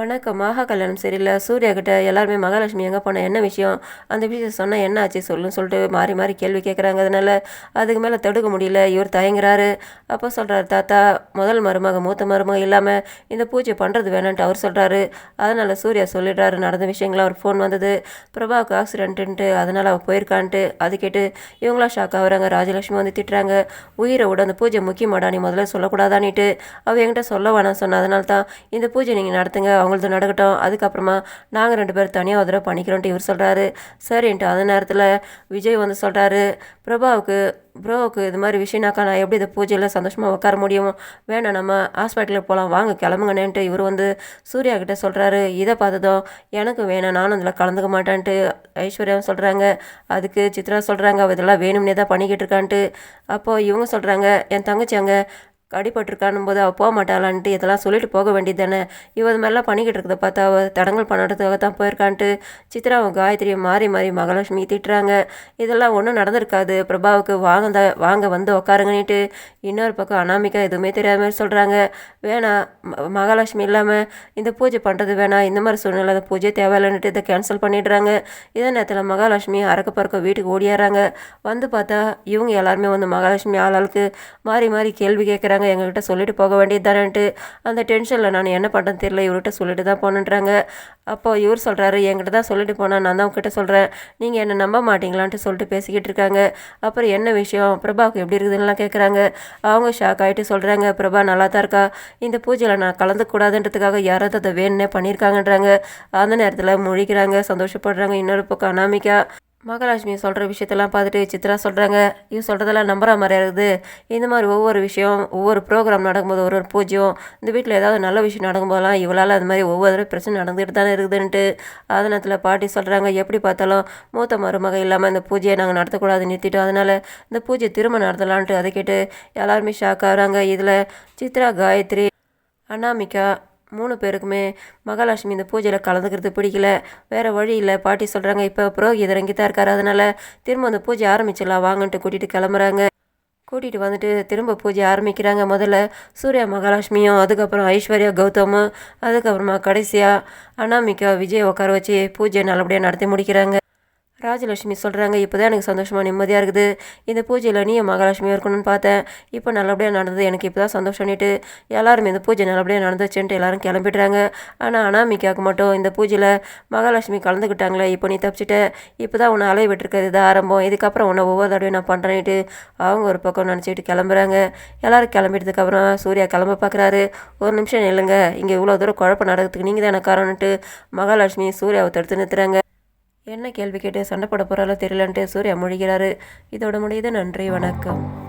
வணக்கம் மகா கல்யாணம் சரியில்லை சூர்யா கிட்ட எல்லாருமே மகாலட்சுமி எங்கே போன என்ன விஷயம்? அந்த விஷயம் சொன்னால் என்ன ஆச்சு சொல்லுன்னு சொல்லிட்டு மாறி மாறி கேள்வி கேட்குறாங்க அதனால் அதுக்கு மேலே தடுக்க முடியல. இவர் தயங்குறாரு. அப்போ சொல்கிறாரு தாத்தா முதல் மருமக மூத்த மருமக இல்லாமல் இந்த பூஜை பண்ணுறது வேணான்ட்டு அவர் சொல்கிறாரு அதனால் சூர்யா சொல்லிடுறாரு நடந்த விஷயங்களை அவர் ஃபோன் வந்தது. பிரபாவுக்கு ஆக்சிடென்ட்டுன்ட்டு அதனால் அவள் போயிருக்கான்ட்டு. அது கேட்டு இவங்களா ஷாக் ஆகுறாங்க. ராஜலட்சுமி வந்து திட்டுறாங்க. உயிரை விட அந்த பூஜை முக்கியமாடா நீ முதல்ல சொல்லக்கூடாதானிட்டு அவள் என்கிட்ட சொல்ல வேணாம் சொன்ன. அதனால தான் இந்த பூஜை நீங்கள் நடத்துங்க. அவங்களது நடக்கட்டும். அதுக்கப்புறமா நாங்கள் ரெண்டு பேரும் தனியாக ஒரு தடவை பண்ணிக்கிறோன்ட்டு இவர் சொல்கிறாரு சரின்ட்டு அந்த நேரத்தில் விஜய் வந்து சொல்கிறாரு பிரபாவுக்கு ப்ரோவுக்கு இது மாதிரி விஷயம்னாக்கா நான் எப்படி இந்த பூஜையில் சந்தோஷமாக உட்கார முடியும்? வேணாம் நம்ம ஹாஸ்பிட்டலுக்கு போகலாம் வாங்க கிளம்புங்கண்ணேன்ட்டு இவர் வந்து சூர்யா கிட்டே சொல்கிறாரு இதை பார்த்ததும் எனக்கு வேணாம் நானும் அதில் கலந்துக்க மாட்டேன்ட்டு ஐஸ்வர்யாவும் சொல்கிறாங்க அதுக்கு சித்ரா சொல்கிறாங்க அவள் இதெல்லாம் வேணும்னே தான் பண்ணிக்கிட்டு இருக்கான்ட்டு. அப்போது இவங்க சொல்கிறாங்க என் தங்கச்சி அங்கே அடிபட்டிருக்கானும் போது அவள் போக மாட்டாளான்ட்டு இதெல்லாம் சொல்லிட்டு போக வேண்டியது தானே இவ இது மாதிரிலாம் பண்ணிக்கிட்டு இருக்கிறத பார்த்தா அவள் தடங்கல் பண்ணுறதுக்காக தான் போயிருக்கான்ட்டு சித்ராவும் காயத்ரியை மாறி மாறி மகாலட்சுமி திட்டுறாங்க. இதெல்லாம் ஒன்றும் நடந்திருக்காது. பிரபாவுக்கு வாங்க த வாங்க வந்து உக்காருங்கன்னுட்டு இன்னொரு பக்கம் அனாமிக்கா எதுவுமே தெரியாத மாதிரி சொல்கிறாங்க வேணாம் மகாலட்சுமி இல்லாமல் இந்த பூஜை பண்ணுறது வேணாம் இந்த மாதிரி சூழ்நிலை அந்த பூஜை தேவையில்லைன்னுட்டு இதை கேன்சல் பண்ணிடுறாங்க. இதே நேரத்தில் மகாலட்சுமி அறக்க பறக்க வீட்டுக்கு ஓடியாடுறாங்க. வந்து பார்த்தா இவங்க எல்லாருமே வந்து மகாலட்சுமி ஆளாளுக்கு மாறி மாறி கேள்வி கேட்குறாங்க எங்ககிட்ட சொல்லிட்டு போக வேண்டியது தானேன்ட்டு அந்த டென்ஷனில் நான் என்ன பண்ணுறேன்னு தெரியல இவர்கிட்ட சொல்லிட்டு தான் போனேன்றாங்க அப்போ இவர் சொல்கிறாரு என்கிட்ட தான் சொல்லிட்டு போனால் நான் தான் உங்ககிட்ட சொல்கிறேன் நீங்கள் என்னை நம்ப மாட்டீங்களான்ட்டு சொல்லிட்டு பேசிக்கிட்டு இருக்காங்க. அப்புறம் என்ன விஷயம்? பிரபாவுக்கு எப்படி இருக்குதுன்னுலாம் கேட்குறாங்க அவங்க ஷாக் ஆகிட்டு சொல்கிறாங்க பிரபா நல்லா தான் இருக்கா. இந்த பூஜையில் நான் கலந்துக்கூடாதுன்றதுக்காக யாராவது அதை வேணுன்னே பண்ணியிருக்காங்கன்றாங்க. அந்த நேரத்தில் முழிக்கிறாங்க சந்தோஷப்படுறாங்க. இன்னொரு பக்கம் அனாமிக்கா மகாலட்சுமி சொல்கிற விஷயத்தெல்லாம் பார்த்துட்டு சித்ரா சொல்கிறாங்க இது சொல்கிறதெல்லாம் நம்புற மாதிரி இருக்குது. இந்த மாதிரி ஒவ்வொரு விஷயம் ஒவ்வொரு ப்ரோக்ராம் நடக்கும்போது ஒரு ஒரு பூஜ்யம் இந்த வீட்டில் ஏதாவது நல்ல விஷயம் நடக்கும்போதெல்லாம் இவளால் அது மாதிரி ஒவ்வொரு தடவை பிரச்சனை நடந்துகிட்டு தானே இருக்குதுன்ட்டு அதே நேரத்தில் பாட்டி சொல்கிறாங்க எப்படி பார்த்தாலும் மூத்த மருமக இல்லாமல் இந்த பூஜையை நாங்கள் நடத்தக்கூடாது நிறுத்திட்டோம். அதனால் இந்த பூஜையை திரும்ப நடத்தலான்ட்டு அதை கேட்டு எல்லாருமே ஷாக் ஆகிறாங்க. இதில் சித்ரா காயத்ரி அனாமிகா மூணு பேருக்குமே மகாலட்சுமி இந்த பூஜையில் கலந்துக்கிறது பிடிக்கல. வேறு வழி இல்லை. பாட்டி சொல்கிறாங்க இப்போ புரோகிதர் இங்கே தான் இருக்காரு. அதனால் திரும்ப அந்த பூஜை ஆரம்பிச்சிடலாம். வாங்கன்ட்டு கூட்டிகிட்டு கிளம்புறாங்க. கூட்டிகிட்டு வந்துட்டு திரும்ப பூஜை ஆரம்பிக்கிறாங்க முதல்ல. சூர்யா மகாலட்சுமியும் அதுக்கப்புறம் ஐஸ்வர்யா கௌதமும் அதுக்கப்புறமா கடைசியாக அனாமிகா விஜய் உட்கார வச்சு பூஜையை நல்லபடியாக நடத்தி முடிக்கிறாங்க. ராஜலட்சுமி சொல்கிறாங்க இப்போ தான் எனக்கு சந்தோஷமாக நிம்மதியாக இருக்குது. இந்த பூஜையில் நீயும் மகாலட்சுமியாக இருக்கணும்னு பார்த்தேன். இப்போ நல்லபடியாக நடந்தது எனக்கு இப்போ தான் சந்தோஷம்னுட்டு எல்லாரும் இந்த பூஜை நல்லபடியாக நடந்துச்சுன்ட்டு எல்லாரும் கிளம்பிடுறாங்க. ஆனால் அனாமிக்காவுக்கு மட்டும் இந்த பூஜையில் மகாலட்சுமி கலந்துக்கிட்டாங்களே இப்போ நீ தப்பிச்சிட்ட. இப்போ தான் உன்னை அலைய விட்டுருக்கிறது இது ஆரம்பம். இதுக்கப்புறம் உன்னை ஒவ்வொரு தடவையும் நான் பண்ணுறேன்ட்டு அவங்க ஒரு பக்கம் நினச்சிக்கிட்டு கிளம்புறாங்க. எல்லோரும் கிளம்பிட்டதுக்கப்புறம் சூர்யா கிளம்ப பார்க்குறாரு ஒரு நிமிஷம் நில்லுங்க. இங்கே இவ்வளோ தூரம் குழப்பம் நடக்கிறதுக்கு நீங்கள் தான் எனக்கு காரணம்ட்டு மகாலட்சுமி சூர்யாவை தடுத்து நிறுத்துறாங்க. என்ன கேள்வி கேட்டு சண்டை போட போகிறாலோ தெரியலன்ட்டு சூர்யா மொழிகிறாரு. இதோட முடியுது. நன்றி வணக்கம்.